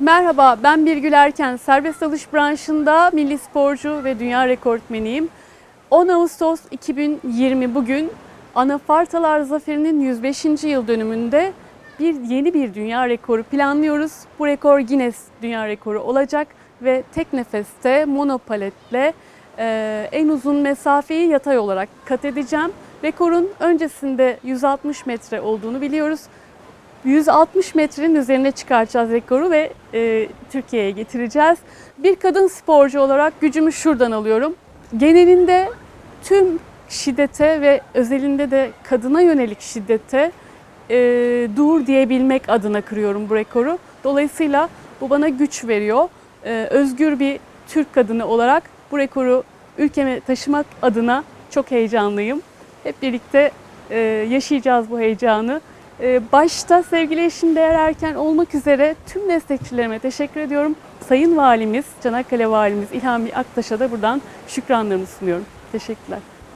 Merhaba, ben Birgül Erken. Serbest dalış branşında milli sporcu ve dünya rekortmeniyim. 10 Ağustos 2020 bugün Anafartalar Zaferi'nin 105. yıl dönümünde bir yeni bir dünya rekoru planlıyoruz. Bu rekor Guinness Dünya Rekoru olacak ve tek nefeste monopaletle e, en uzun mesafeyi yatay olarak kat edeceğim. Rekorun öncesinde 160 metre olduğunu biliyoruz. 160 metrenin üzerine çıkartacağız rekoru ve e, Türkiye'ye getireceğiz. Bir kadın sporcu olarak gücümü şuradan alıyorum. Genelinde tüm şiddete ve özelinde de kadına yönelik şiddete e, dur diyebilmek adına kırıyorum bu rekoru. Dolayısıyla bu bana güç veriyor. E, özgür bir Türk kadını olarak bu rekoru ülkeme taşımak adına çok heyecanlıyım. Hep birlikte e, yaşayacağız bu heyecanı. Ee, Başta sevgili eşim Değer Erken olmak üzere tüm destekçilerime teşekkür ediyorum. Sayın Valimiz, Çanakkale Valimiz İlhami Aktaş'a da buradan şükranlarımı sunuyorum. Teşekkürler.